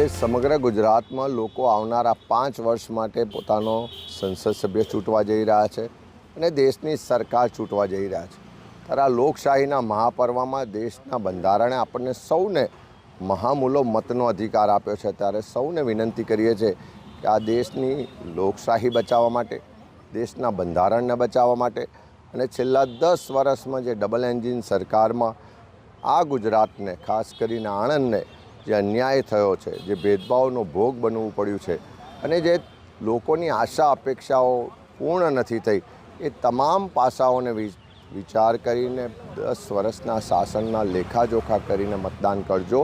આજે સમગ્ર ગુજરાતમાં લોકો આવનારા પાંચ વર્ષ માટે પોતાનો સંસદ સભ્ય ચૂંટવા જઈ રહ્યા છે અને દેશની સરકાર ચૂંટવા જઈ રહ્યા છે. ત્યારે આ લોકશાહીના મહાપર્વમાં દેશના બંધારણે આપણને સૌને મહામૂલો મતનો અધિકાર આપ્યો છે. ત્યારે સૌને વિનંતી કરીએ છીએ કે આ દેશની લોકશાહી બચાવવા માટે, દેશના બંધારણને બચાવવા માટે અને છેલ્લા દસ વર્ષમાં જે ડબલ એન્જિન સરકારમાં આ ગુજરાતને, ખાસ કરીને આણંદને જે અન્યાય થયો છે, જે ભેદભાવનો ભોગ બનવું પડ્યું છે, અને જે લોકોની આશા અપેક્ષાઓ પૂર્ણ નથી થઈ, એ તમામ પાસાઓને વિચાર કરીને દસ વર્ષના શાસનના લેખાજોખા કરીને મતદાન કરજો.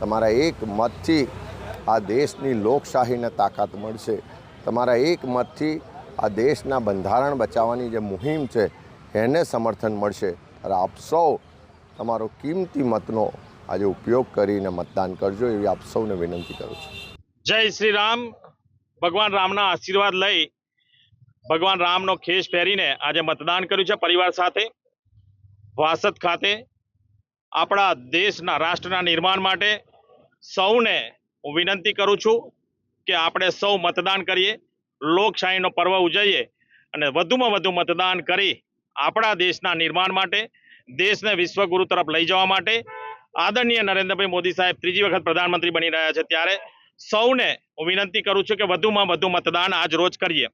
તમારા એક મતથી આ દેશની લોકશાહીને તાકાત મળશે. તમારા એક મતથી આ દેશના બંધારણ બચાવવાની જે મુહિમ છે, એને સમર્થન મળશે. ત્યારે આપ સૌ તમારો કિંમતી મતનો આજે ઉપયોગ કરીને મતદાન કરજો એવી આપ સૌને વિનંતી કરું છું. જય શ્રી રામ. ભગવાન રામના આશીર્વાદ લઈ ભગવાન રામનો ખેસ પહેરીને આજે મતદાન કર્યું છે પરિવાર સાથે, વાસદ ખાતે, આપણા દેશના, રાષ્ટ્રના નિર્માણ માટે સૌને હું વિનંતી કરું છું કે આપણે સૌ મતદાન કરીએ, લોકશાહીનો પર્વ ઉજવીએ અને વધુમાં વધુ મતદાન કરી આપણા દેશના નિર્માણ માટે, દેશને વિશ્વગુરુ તરફ લઈ જવા માટે આદરણીય નરેન્દ્રભાઈ મોદી સાહેબ ત્રીજી વખત પ્રધાનમંત્રી બની રહ્યા છે. ત્યારે સૌને હું વિનંતી કરું છું કે વધુમાં વધુ મતદાન આજ રોજ કરીએ.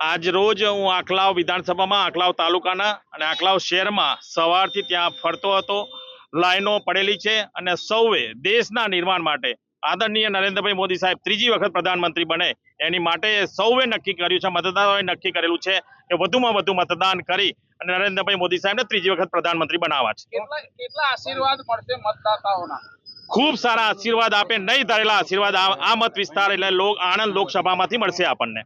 આજ રોજ હું આખલાવ વિધાનસભામાં, આખલાવ તાલુકાના અને આખલાવ શહેરમાં સવારથી ત્યાં ફરતો હતો. લાઈનો પડેલી છે અને સૌએ દેશના નિર્માણ માટે આદરણીય નરેન્દ્રભાઈ મોદી સાહેબ ત્રીજી વખત પ્રધાનમંત્રી બને એની માટે સૌએ નક્કી કર્યું છે, મતદારોએ નક્કી કરેલું છે કે વધુમાં વધુ મતદાન કરી અને નરેન્દ્રભાઈ મોદી સાહેબને ત્રીજી વખત પ્રધાનમંત્રી બનાવવા છે. કેટલા કેટલા આશીર્વાદ મળશે મતદાતાઓના? ખૂબ સારા આશીર્વાદ આપે નહીં ધારેલા આશીર્વાદ આ આ મત વિસ્તાર એટલે આણંદ લોકસભામાંથી મળશે આપણને.